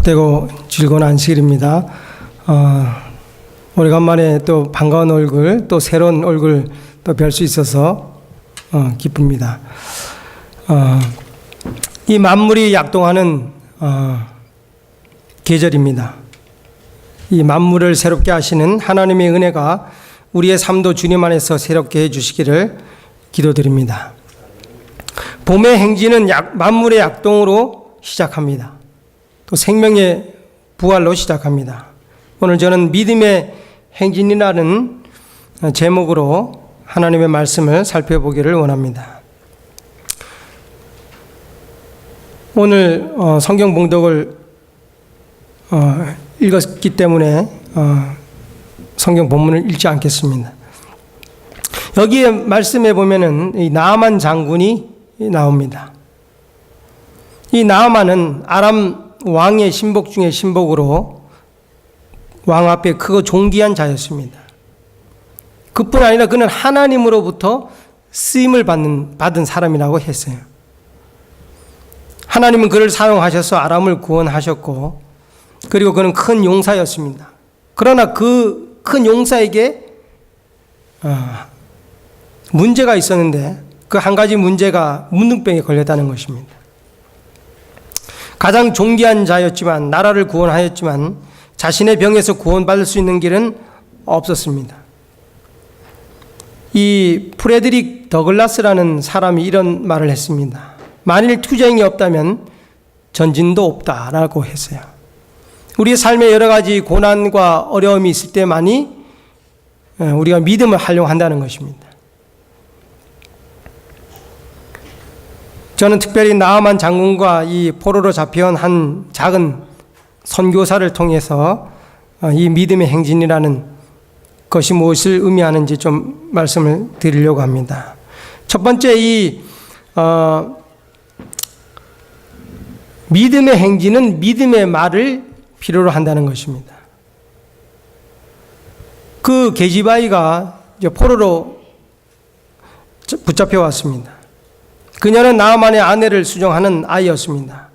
복되고 즐거운 안식일입니다. 어, 오래간만에 또 반가운 얼굴, 또 새로운 얼굴 또 뵐 수 있어서 어, 기쁩니다. 어, 이 만물이 약동하는 어, 계절입니다. 이 만물을 새롭게 하시는 하나님의 은혜가 우리의 삶도 주님 안에서 새롭게 해주시기를 기도드립니다. 봄의 행진은 약, 만물의 약동으로 시작합니다. 또 생명의 부활로 시작합니다. 오늘 저는 믿음의 행진이라는 제목으로 하나님의 말씀을 살펴보기를 원합니다. 오늘 어, 성경 봉독을 어, 읽었기 때문에 어, 성경 본문을 읽지 않겠습니다. 여기에 말씀해 보면은 이 나아만 장군이 나옵니다. 이 나아만은 아람 왕의 신복 중에 신복으로 왕 앞에 크고 존귀한 자였습니다. 그뿐 아니라 그는 하나님으로부터 쓰임을 받는 받은 사람이라고 했어요. 하나님은 그를 사용하셔서 아람을 구원하셨고 그리고 그는 큰 용사였습니다. 그러나 그 큰 용사에게 어, 문제가 있었는데 그 한 가지 문제가 문둥병에 걸렸다는 것입니다. 가장 존귀한 자였지만 나라를 구원하였지만 자신의 병에서 구원받을 수 있는 길은 없었습니다. 이 프레드릭 더글라스라는 사람이 이런 말을 했습니다. 만일 투쟁이 없다면 전진도 없다라고 했어요. 우리의 삶에 여러 가지 고난과 어려움이 있을 때만이 우리가 믿음을 활용한다는 것입니다. 저는 특별히 나아만 장군과 이 포로로 잡혀온 한 작은 선교사를 통해서 어, 이 믿음의 행진이라는 것이 무엇을 의미하는지 좀 말씀을 드리려고 합니다. 첫 번째 이 어, 믿음의 행진은 믿음의 말을 필요로 한다는 것입니다. 그 계집아이가 포로로 붙잡혀 왔습니다. 그녀는 나만의 아내를 수정하는 아이였습니다.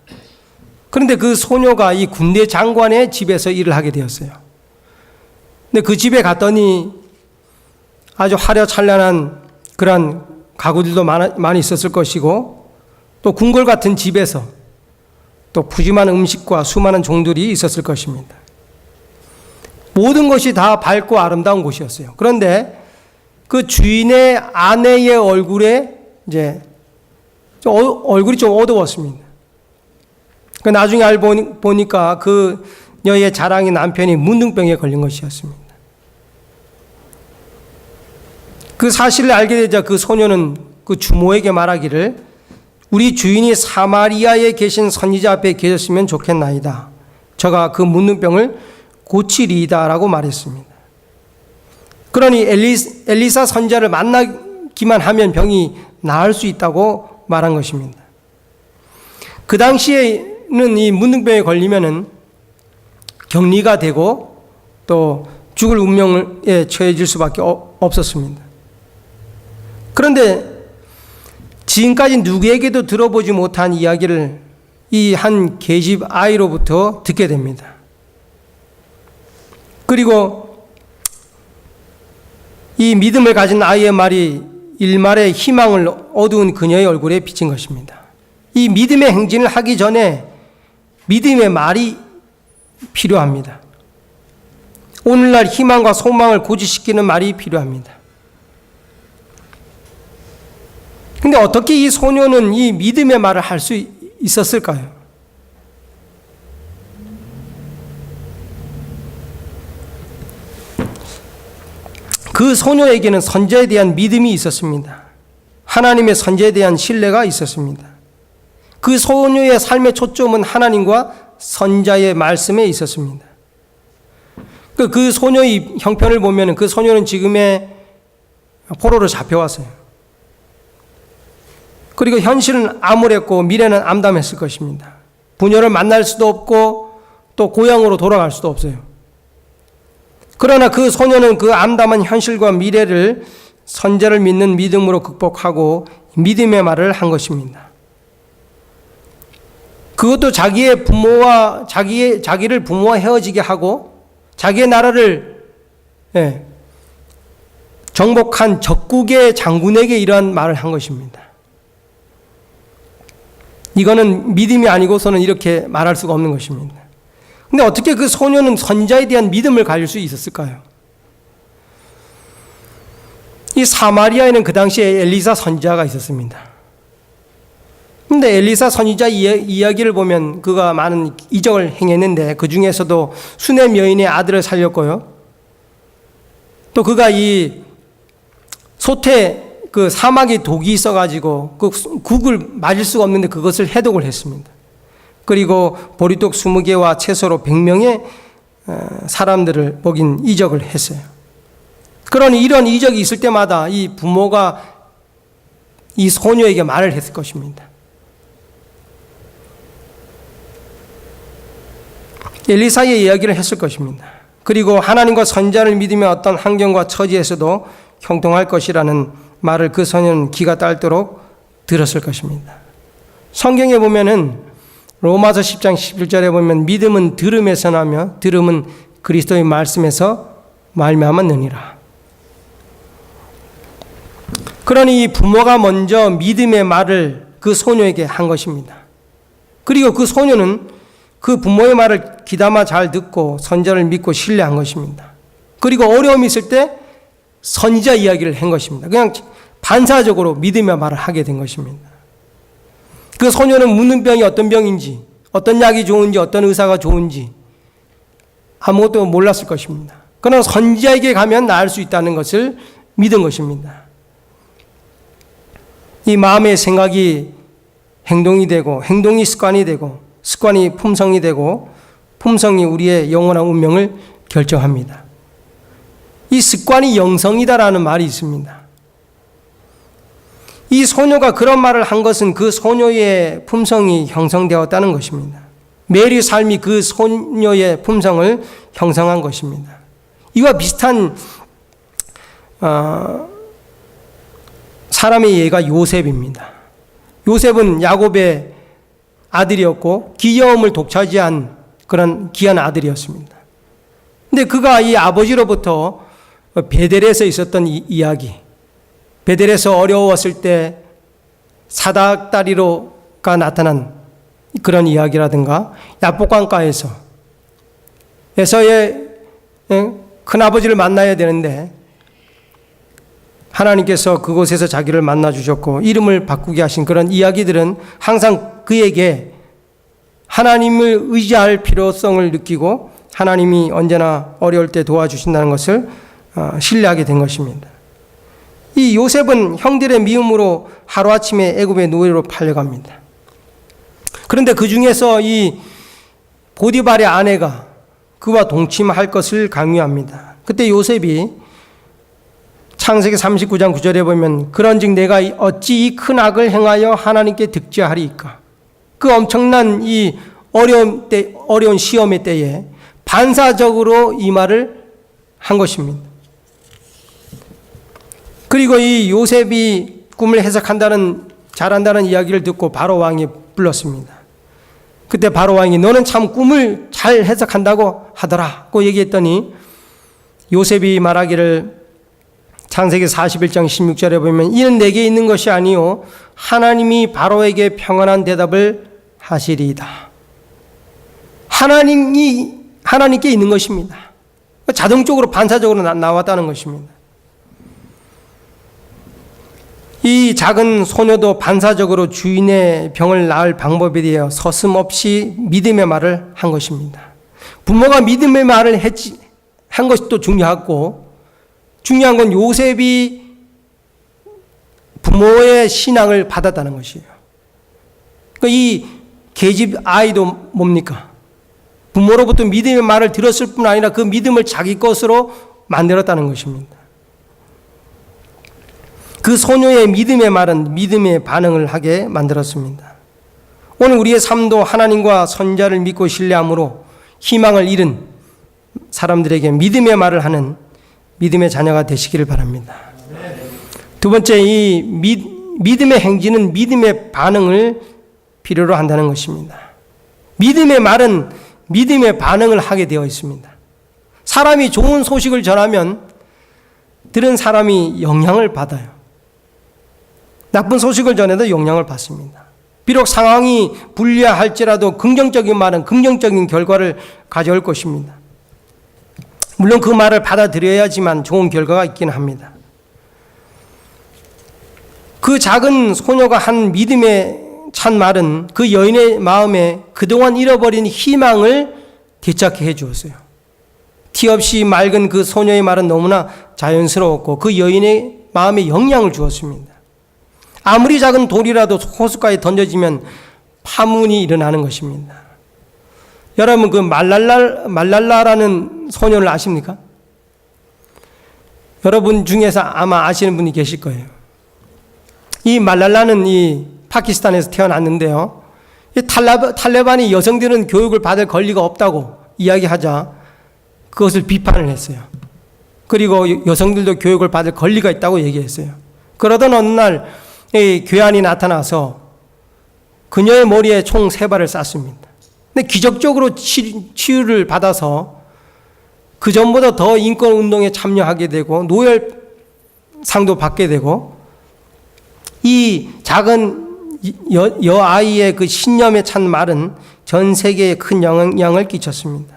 그런데 그 소녀가 이 군대 장관의 집에서 일을 하게 되었어요. 근데 그 집에 갔더니 아주 화려찬란한 그런 가구들도 많이 있었을 것이고 또 궁궐 같은 집에서 또 푸짐한 음식과 수많은 종들이 있었을 것입니다. 모든 것이 다 밝고 아름다운 곳이었어요. 그런데 그 주인의 아내의 얼굴에 이제 좀 어, 얼굴이 좀 어두웠습니다. 그 나중에 알고 보니까 그 여의 자랑이 남편이 문둥병에 걸린 것이었습니다. 그 사실을 알게 되자 그 소녀는 그 주모에게 말하기를 우리 주인이 사마리아에 계신 선지자 앞에 계셨으면 좋겠나이다. 저가 그 문둥병을 고치리이다라고 말했습니다. 그러니 엘리사 선자를 만나기만 하면 병이 나을 수 있다고 말한 것입니다. 그 당시에는 이 문둥병에 걸리면은 격리가 되고 또 죽을 운명에 처해질 수밖에 없었습니다. 그런데 지금까지 누구에게도 들어보지 못한 이야기를 이 한 계집 아이로부터 듣게 됩니다. 그리고 이 믿음을 가진 아이의 말이 일말의 희망을 어두운 그녀의 얼굴에 비친 것입니다. 이 믿음의 행진을 하기 전에 믿음의 말이 필요합니다. 오늘날 희망과 소망을 고지시키는 말이 필요합니다. 근데 어떻게 이 소녀는 이 믿음의 말을 할 수 있었을까요? 그 소녀에게는 선자에 대한 믿음이 있었습니다. 하나님의 선자에 대한 신뢰가 있었습니다. 그 소녀의 삶의 초점은 하나님과 선자의 말씀에 있었습니다. 그, 그 소녀의 형편을 보면 그 소녀는 지금의 포로로 잡혀왔어요. 그리고 현실은 암울했고 미래는 암담했을 것입니다. 부녀를 만날 수도 없고 또 고향으로 돌아갈 수도 없어요. 그러나 그 소녀는 그 암담한 현실과 미래를 선제를 믿는 믿음으로 극복하고 믿음의 말을 한 것입니다. 그 그것도 자기의 부모와 자기의 자기를 부모와 헤어지게 하고 자기의 나라를 예, 정복한 적국의 장군에게 이러한 말을 한 것입니다. 이거는 믿음이 아니고서는 이렇게 말할 수가 없는 것입니다. 근데 어떻게 그 소녀는 선자에 대한 믿음을 가질 수 있었을까요? 이 사마리아에는 그 당시에 엘리사 선지자가 있었습니다. 근데 엘리사 선지자 이야기를 보면 그가 많은 이적을 행했는데 그 중에서도 수넴 여인의 아들을 살렸고요. 또 그가 이 소태 그 사막에 독이 있어가지고 그 국을 맞을 수가 없는데 그것을 해독을 했습니다. 그리고 보리떡 20개와 채소로 100명의 어, 사람들을 먹인 이적을 했어요. 그러니 이런 이적이 있을 때마다 이 부모가 이 소녀에게 말을 했을 것입니다. 엘리사의 이야기를 했을 것입니다. 그리고 하나님과 선자를 믿으며 어떤 환경과 처지에서도 형통할 것이라는 말을 그 소녀는 기가 딸도록 들었을 것입니다. 성경에 보면은 로마서 10장 11절에 보면 믿음은 들음에서 나며 들음은 그리스도의 말씀에서 말미암았느니라. 그러니 이 부모가 먼저 믿음의 말을 그 소녀에게 한 것입니다. 그리고 그 소녀는 그 부모의 말을 귀담아 잘 듣고 선자를 믿고 신뢰한 것입니다. 그리고 어려움이 있을 때 선지자 이야기를 한 것입니다. 그냥 반사적으로 믿음의 말을 하게 된 것입니다. 그 소녀는 묻는 병이 어떤 병인지, 어떤 약이 좋은지, 어떤 의사가 좋은지 아무것도 몰랐을 것입니다. 그러나 선지자에게 가면 나을 수 있다는 것을 믿은 것입니다. 이 마음의 생각이 행동이 되고, 행동이 습관이 되고, 습관이 품성이 되고, 품성이 우리의 영원한 운명을 결정합니다. 이 습관이 영성이다라는 말이 있습니다. 이 소녀가 그런 말을 한 것은 그 소녀의 품성이 형성되었다는 것입니다. 매일의 삶이 그 소녀의 품성을 형성한 것입니다. 이와 비슷한 어, 사람의 예가 요셉입니다. 요셉은 야곱의 아들이었고 기여움을 독차지한 그런 귀한 아들이었습니다. 근데 그가 이 아버지로부터 베델에서 있었던 이, 이야기, 베델에서 어려웠을 때 사닥다리로가 나타난 그런 이야기라든가 야복강가에서 에서의 큰아버지를 만나야 되는데 하나님께서 그곳에서 자기를 만나 주셨고 이름을 바꾸게 하신 그런 이야기들은 항상 그에게 하나님을 의지할 필요성을 느끼고 하나님이 언제나 어려울 때 도와주신다는 것을 어, 신뢰하게 된 것입니다. 이 요셉은 형들의 미움으로 하루아침에 애굽의 노예로 팔려갑니다. 그런데 그 중에서 이 보디발의 아내가 그와 동침할 것을 강요합니다. 그때 요셉이 창세기 39장 9절에 보면 그런즉 내가 어찌 이 큰 악을 행하여 하나님께 득죄하리까? 그 엄청난 이 어려운 때 어려운 시험의 때에 반사적으로 이 말을 한 것입니다. 그리고 이 요셉이 꿈을 해석한다는 잘한다는 이야기를 듣고 바로 왕이 불렀습니다. 그때 바로 왕이 너는 참 꿈을 잘 해석한다고 하더라고 얘기했더니 요셉이 말하기를 창세기 41장 16절에 보면 이는 내게 있는 것이 아니요 하나님이 바로에게 평안한 대답을 하시리이다. 하나님이 하나님께 있는 것입니다. 자동적으로 반사적으로 나왔다는 것입니다. 이 작은 소녀도 반사적으로 주인의 병을 나을 방법에 대해 서슴없이 믿음의 말을 한 것입니다. 부모가 믿음의 말을 했지, 한 것이 또 중요하고, 중요한 건 요셉이 부모의 신앙을 받았다는 것이에요. 그러니까 이 계집 아이도 뭡니까? 부모로부터 믿음의 말을 들었을 뿐 아니라 그 믿음을 자기 것으로 만들었다는 것입니다. 그 소녀의 믿음의 말은 믿음의 반응을 하게 만들었습니다. 오늘 우리의 삶도 하나님과 선자를 믿고 신뢰함으로 희망을 잃은 사람들에게 믿음의 말을 하는 믿음의 자녀가 되시기를 바랍니다. 두 번째, 이 믿, 믿음의 행진은 믿음의 반응을 필요로 한다는 것입니다. 믿음의 말은 믿음의 반응을 하게 되어 있습니다. 사람이 좋은 소식을 전하면 들은 사람이 영향을 받아요. 나쁜 소식을 전해도 영향을 받습니다. 비록 상황이 불리할지라도 긍정적인 말은 긍정적인 결과를 가져올 것입니다. 물론 그 말을 받아들여야지만 좋은 결과가 있기는 합니다. 그 작은 소녀가 한 믿음의 찬 말은 그 여인의 마음에 그동안 잃어버린 희망을 되찾게 해 주었어요. 티 없이 맑은 그 소녀의 말은 너무나 자연스러웠고 그 여인의 마음에 영향을 주었습니다. 아무리 작은 돌이라도 호숫가에 던져지면 파문이 일어나는 것입니다. 여러분 그 말랄라 말랄라라는 소녀를 아십니까? 여러분 중에서 아마 아시는 분이 계실 거예요. 이 말랄라는 이 파키스탄에서 태어났는데요. 이 탈레, 탈레반이 여성들은 교육을 받을 권리가 없다고 이야기하자 그것을 비판을 했어요. 그리고 여성들도 교육을 받을 권리가 있다고 얘기했어요. 그러던 어느 날이 괴한이 나타나서 그녀의 머리에 총 세 발을 쐈습니다. 근데 기적적으로 치, 치유를 받아서 그 전보다 더 인권 운동에 참여하게 되고 노벨상도 받게 되고 이 작은 여, 여 아이의 그 신념에 찬 말은 전 세계에 큰 영향을 끼쳤습니다.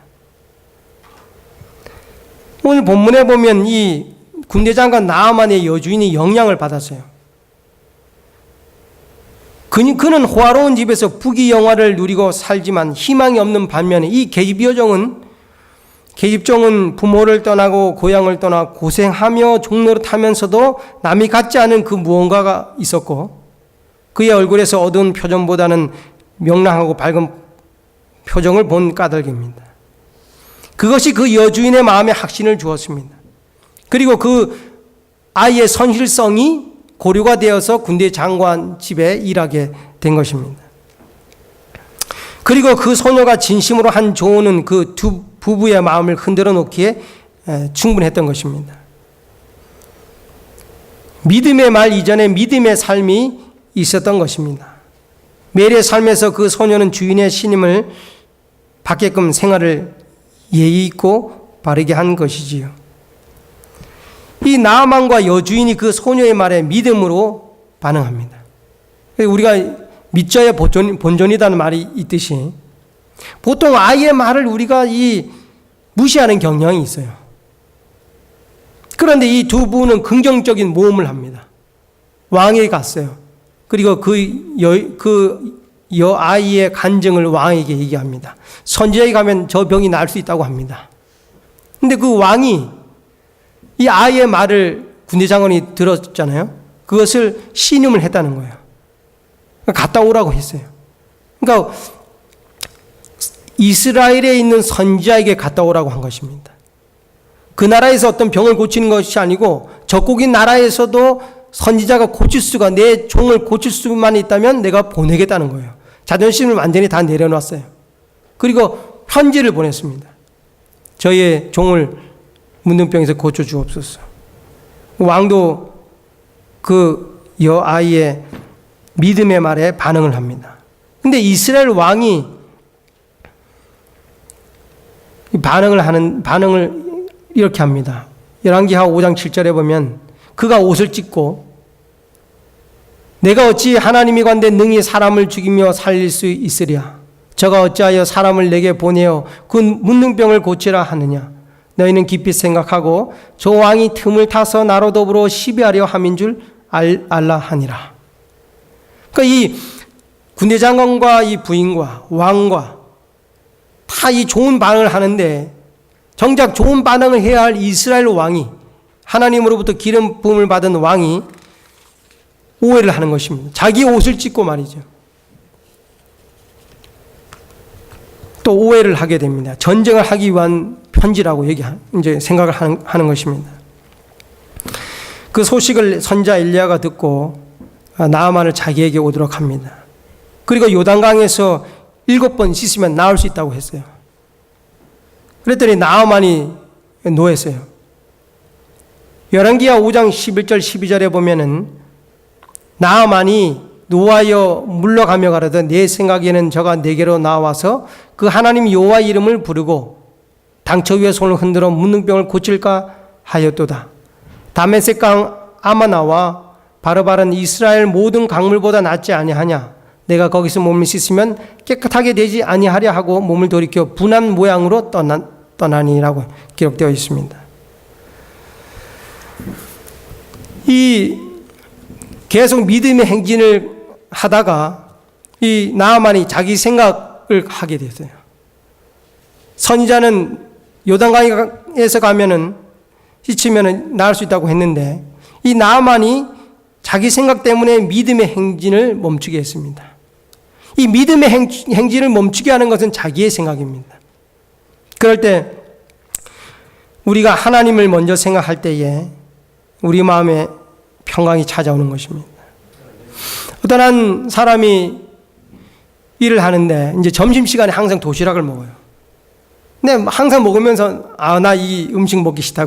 오늘 본문에 보면 이 군대 장관 나아만의 여주인이 영향을 받았어요. 그- 그는 호화로운 집에서 부귀 영화를 누리고 살지만 희망이 없는 반면에 이 계집여정은 계집종은 부모를 떠나고 고향을 떠나 고생하며 종로를 타면서도 남이 갖지 않은 그 무언가가 있었고 그의 얼굴에서 어두운 표정보다는 명랑하고 밝은 표정을 본 까닭입니다. 그것이 그 여주인의 마음에 확신을 주었습니다. 그리고 그 아이의 선실성이 고려가 되어서 군대 장관 집에 일하게 된 것입니다. 그리고 그 소녀가 진심으로 한 조언은 그 두 부부의 마음을 흔들어 놓기에 에, 충분했던 것입니다. 믿음의 말 이전에 믿음의 삶이 있었던 것입니다. 매일의 삶에서 그 소녀는 주인의 신임을 받게끔 생활을 예의 있고 바르게 한 것이지요. 이 나아만과 여주인이 그 소녀의 말에 믿음으로 반응합니다. 우리가 믿져야 본전, 본전 이라는 말이 있듯이 보통 아이의 말을 우리가 이 무시하는 경향이 있어요. 그런데 이 두 분은 긍정적인 모험을 합니다. 왕에게 갔어요. 그리고 그 여, 그 여 아이의 간증을 왕에게 얘기합니다. 선지자에 가면 저 병이 날 수 있다고 합니다. 근데 그 왕이 이 아이의 말을 군대 장관이 들었잖아요. 그것을 신임을 했다는 거예요. 갔다 오라고 했어요. 그러니까 이스라엘에 있는 선지자에게 갔다 오라고 한 것입니다. 그 나라에서 어떤 병을 고치는 것이 아니고 적국인 나라에서도 선지자가 고칠 수가 내 종을 고칠 수만 있다면 내가 보내겠다는 거예요. 자존심을 완전히 다 내려놨어요. 그리고 편지를 보냈습니다. 저의 종을 문둥병에서 고쳐 주옵소서. 왕도 그 여아이의 믿음의 말에 반응을 합니다. 근데 이스라엘 왕이 반응을 하는 반응을 이렇게 합니다. 열왕기하 5장 7절에 보면 그가 옷을 찢고 내가 어찌 하나님이 관대 능히 사람을 죽이며 살릴 수 있으랴 저가 어찌하여 사람을 내게 보내어 그 문능병을 고치라 하느냐 너희는 깊이 생각하고 저 왕이 틈을 타서 나로 더불어 시비하려 함인 줄 알, 알라 하니라 그러니까 이 군대 장관과 이 부인과 왕과 다 이 좋은 반응을 하는데 정작 좋은 반응을 해야 할 이스라엘 왕이 하나님으로부터 기름 부음을 받은 왕이 오해를 하는 것입니다. 자기 옷을 찢고 말이죠. 또 오해를 하게 됩니다. 전쟁을 하기 위한 편지라고 얘기 이제 생각을 하는, 하는 것입니다. 그 소식을 선자 엘리야가 듣고 나아만을 자기에게 오도록 합니다. 그리고 요단강에서 일곱 번 씻으면 나올 수 있다고 했어요. 그랬더니 나아만이 노했어요. 열왕기하 5장 11절 12절에 보면은 나아만이 노하여 물러가며 가라더 내 생각에는 저가 내게로 나와서 그 하나님 여호와 이름을 부르고 당처 위에 손을 흔들어 문능병을 고칠까 하였도다. 다메섹 강 아마나와 바르바른 이스라엘 모든 강물보다 낫지 아니하냐? 내가 거기서 몸을 씻으면 깨끗하게 되지 아니하려 하고 몸을 돌이켜 분한 모양으로 떠나, 떠나니라고 기록되어 있습니다. 이 계속 믿음의 행진을 하다가 이 나아만이 자기 생각을 하게 됐어요. 선지자는 요단강에서 가면은 씻으면은 나을 수 있다고 했는데 이 나아만이 자기 생각 때문에 믿음의 행진을 멈추게 했습니다. 이 믿음의 행, 행진을 멈추게 하는 것은 자기의 생각입니다. 그럴 때 우리가 하나님을 먼저 생각할 때에 우리 마음에 평강이 찾아오는 것입니다. 어떤 한 사람이 일을 하는데 이제 점심 시간에 항상 도시락을 먹어요. 근데 항상 먹으면서 아 나 이 음식 먹기 싫다